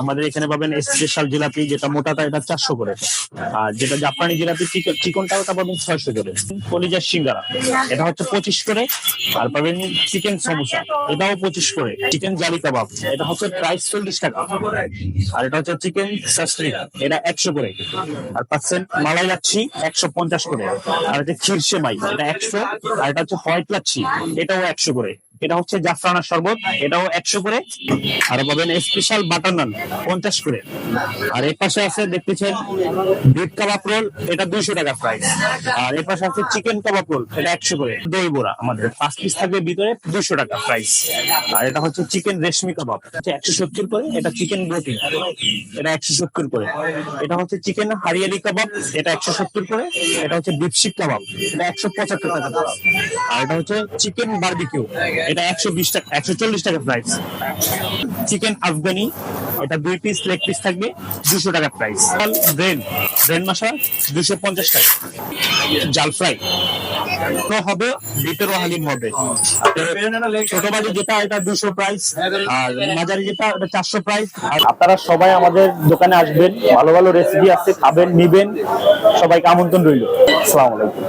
আমাদের এখানে পাবেন স্পেশাল জিলাপি, যেটা মোটাটা এটা চারশো করে। আর যেটা জাপানি জিলাপি ওটা পাবেন ছয়শো করে। কলিজার সিঙ্গারা, এটা হচ্ছে পঁচিশ করে। আর পাবেন চিকেন সমোসা, এটাও পঁচিশ করে। চিকেন জালি কাবাব, এটা হচ্ছে প্রাইস চল্লিশ টাকা। আর এটা হচ্ছে চিকেন এটা একশো করে। আর পাচ্ছেন মালাই লাচ্ছি একশো পঞ্চাশ করে। আর হচ্ছে খিরসে মাই একশো আর এটা হচ্ছে হোয়াইট লাচ্ছি এটাও একশো করে। এটা হচ্ছে জাফরানার শরবত এটাও একশো করে। আর পাবেন স্পেশাল বাটার নান পঞ্চাশ করে। আর এর পাশে আছে, দেখতেছেন বিট কাবাব রোল এটা দুইশো টাকা প্রাইস আর এর পাশে আছে চিকেন কাবাব রোল এটা একশো করে। দই বড়া, আমাদের পাঁচ পিস থাকবে, ভিতরে দুইশো টাকা প্রাইস আর এটা হচ্ছে চিকেন রেশমি কাবাব একশো সত্তর করে, এটা চিকেন বটি এটা একশো সত্তর করে। এটা হচ্ছে চিকেন হারিয়ালি কাবাব এটা একশো সত্তর করে। এটা হচ্ছে বিপশিক কাবাব এটা একশো পঁচাত্তর টাকা। আর এটা হচ্ছে চিকেন বারবিকিউ এটা একশো বিশ টাকা, একশো চল্লিশ টাকা প্রাইস চিকেন আফগানি এটা দুই পিস লেগ পিস থাকবে, দুশো টাকা প্রাইস ব্রেন ব্রেন মশলা দুশো পঞ্চাশ টাকা। জাল ফ্রাই হবে ভিতরও হালিম হবে। ছোট বাড়ি যেটা, এটা দুশো প্রাইস আর মাঝারি যেটা এটা চারশো প্রাইস আপনারা সবাই আমাদের দোকানে আসবেন, ভালো ভালো রেসিপি আছে, খাবেন, নিবেন। সবাইকে আমন্ত্রণ রইল। আসসালামু আলাইকুম।